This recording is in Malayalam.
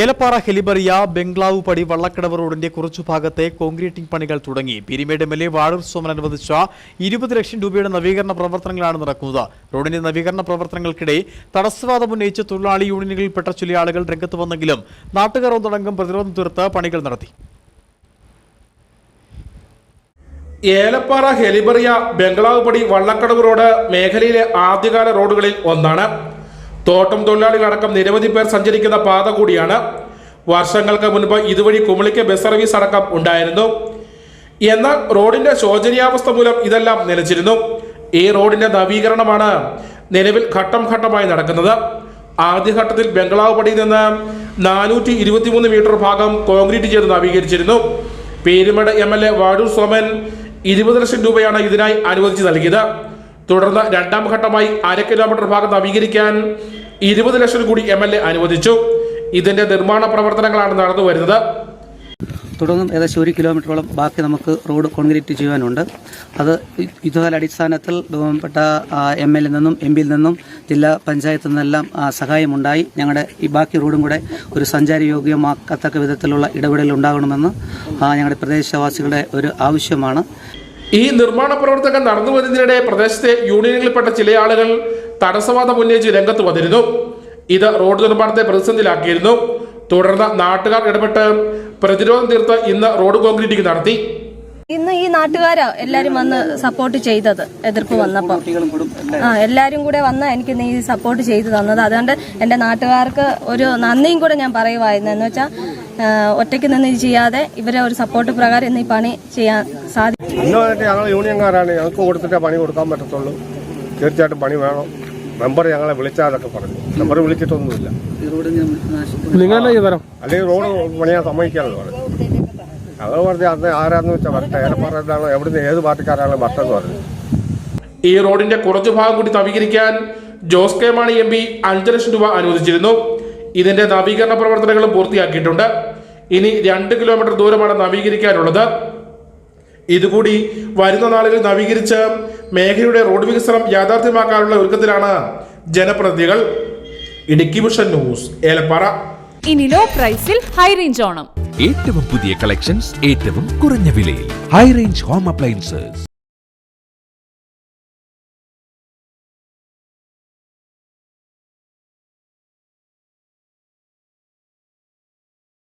ഏലപ്പാറ ഹെലിബറിയ ബംഗ്ലാവ് പടി വള്ളക്കടവ് റോഡിന്റെ കുറച്ചു ഭാഗത്തെ കോൺക്രീറ്റിംഗ് പണികൾ തുടങ്ങി. Peermade M L A Vazhoor Soman അനുവദിച്ച ഇരുപത് ലക്ഷം രൂപയുടെ നവീകരണ പ്രവർത്തനങ്ങളാണ് നടക്കുന്നത്. റോഡിന്റെ നവീകരണ പ്രവർത്തനങ്ങൾക്കിടെ തടസ്സവാദം ഉന്നയിച്ച് തൊഴിലാളി യൂണിയനുകളിൽപ്പെട്ട ചില ആളുകൾ രംഗത്ത് വന്നെങ്കിലും നാട്ടുകാർ ഒന്നടങ്കം പ്രതിരോധം തീർത്ത് പണികൾ നടത്തി. ഏലപ്പാറ ഹെലിബറിയ ബംഗ്ലാവ് പടി വള്ളക്കടവ് റോഡ് മേഖലയിലെ ആദ്യകാല റോഡുകളിൽ ഒന്നാണ്. തോട്ടം തൊഴിലാളികളടക്കം നിരവധി പേർ സഞ്ചരിക്കുന്ന പാത കൂടിയാണ്. വർഷങ്ങൾക്ക് മുൻപ് ഇതുവഴി കുമളിക്ക് ബസ് സർവീസ് അടക്കം ഉണ്ടായിരുന്നു. എന്നാൽ റോഡിന്റെ ശോചനീയാവസ്ഥ മൂലം ഇതെല്ലാം നിലച്ചിരുന്നു. ഈ റോഡിന്റെ നവീകരണമാണ് നിലവിൽ ഘട്ടം ഘട്ടമായി നടക്കുന്നത്. ആദ്യഘട്ടത്തിൽ ബംഗ്ലാവ് പടിയിൽ നിന്ന് നാനൂറ്റി ഇരുപത്തിമൂന്ന് മീറ്റർ ഭാഗം കോൺക്രീറ്റ് ചെയ്ത് നവീകരിച്ചിരുന്നു. Peermade M L A Vazhoor Soman ഇരുപത് ലക്ഷം രൂപയാണ് ഇതിനായി അനുവദിച്ച് നൽകിയത്. തുടർന്ന് രണ്ടാം ഘട്ടമായി അര കിലോമീറ്റർ ഭാഗം നവീകരിക്കാൻ ഇരുപത് ലക്ഷം കൂടി എം എൽ എ അനുവദിച്ചു. ഇതിന്റെ നിർമ്മാണ പ്രവർത്തനങ്ങളാണ് നടന്നു വരുന്നത്. തുടർന്നും ഏകദേശം ഒരു കിലോമീറ്ററോളം ബാക്കി നമുക്ക് റോഡ് കോൺക്രീറ്റ് ചെയ്യാനുണ്ട് അത് യുദ്ധകാല അടിസ്ഥാനത്തിൽ ബഹുമാനപ്പെട്ട എം എൽ എ നിന്നും എം പിയിൽ നിന്നും ജില്ലാ പഞ്ചായത്തിൽ നിന്നെല്ലാം സഹായമുണ്ടായി. ഞങ്ങളുടെ ഈ ബാക്കി റോഡും കൂടെ ഒരു സഞ്ചാരയോഗ്യമാക്കത്തക്ക വിധത്തിലുള്ള ഇടപെടൽ ഉണ്ടാകണമെന്ന് ഞങ്ങളുടെ പ്രദേശവാസികളുടെ ഒരു ആവശ്യമാണ്. ഈ നിർമ്മാണ പ്രവർത്തനം നടന്നു വരുന്നതിനിടെ പ്രദേശത്തെ യൂണിയനുകളിൽപ്പെട്ട ചില ആളുകൾ തടസ്സവാദം ഉന്നയിച്ച് രംഗത്ത് വന്നിരുന്നു. ഇത് റോഡ് നിർമ്മാണത്തെ പ്രതിസന്ധിയിലാക്കിയിരുന്നു. തുടർന്ന് നാട്ടുകാർ ഇടപെട്ട് പ്രതിരോധം തീർത്ത് ഇന്ന് റോഡ് കോൺക്രീറ്റിംഗ് നടത്തി. ഇന്ന് ഈ നാട്ടുകാരാ എല്ലാരും വന്ന് സപ്പോർട്ട് ചെയ്തത് എതിർപ്പ് വന്നപ്പോ. ആ എല്ലാരും കൂടെ വന്ന് എനിക്ക് നീ സപ്പോർട്ട് ചെയ്തു തന്നത്. അതുകൊണ്ട് എന്റെ നാട്ടുകാർക്ക് ഒരു നന്ദിയും കൂടെ ഞാൻ പറയുമായിരുന്നു എന്ന് വെച്ചാൽ ഒറ്റയ്ക്ക് നിന്ന് ഇത് ചെയ്യാതെ ഇവരെ ഒരു സപ്പോർട്ട് പ്രകാരം ഇന്ന് ഈ പണി ചെയ്യാൻ സാധിക്കും ഇന്നുമായിട്ട് ഞങ്ങൾ യൂണിയൻകാരാണ്. ഞങ്ങൾക്ക് കൊടുത്തിട്ടേ പണി കൊടുക്കാൻ പറ്റത്തുള്ളൂ. തീർച്ചയായിട്ടും പണി വേണം. മെമ്പർ ഞങ്ങളെ വിളിച്ചാലൊക്കെ പറഞ്ഞു. മെമ്പർ വിളിച്ചിട്ടൊന്നുമില്ല. അല്ലെങ്കിൽ റോഡ് പണിയാൻ സമ്മതിക്കാന്ന് പറഞ്ഞു. ഞങ്ങൾ പറഞ്ഞ അന്ന് ആരാന്ന് വെച്ചാൽ വരട്ടെ ഏലപ്പാറയിലാണോ എവിടുന്ന് ഏത് പാർട്ടിക്കാരാണോ വരട്ടെന്ന് പറഞ്ഞു. ഈ റോഡിന്റെ കുറച്ചു ഭാഗം കൂടി നവീകരിക്കാൻ Jose K Mani M P അഞ്ച് ലക്ഷം രൂപ അനുവദിച്ചിരുന്നു. ഇതിന്റെ നവീകരണ പ്രവർത്തനങ്ങളും പൂർത്തിയാക്കിയിട്ടുണ്ട്. ഇനി രണ്ട് കിലോമീറ്റർ ദൂരമാണ് നവീകരിക്കാനുള്ളത്. ഇതുകൂടി വരുന്ന നാളുകളിൽ നവീകരിച്ച് മേഖലയുടെ റോഡ് വികസനം യാഥാർത്ഥ്യമാക്കാനുള്ള ഒരുക്കത്തിലാണ് ജനപ്രതിനിധികൾ. Idukki vision news Elappara. ഇനി ലോ പ്രൈസിൽ ഹൈ റേഞ്ച് ഓണം. ഏറ്റവും പുതിയ കളക്ഷൻസ് ഏറ്റവും കുറഞ്ഞ വിലയിൽ. High range home appliances.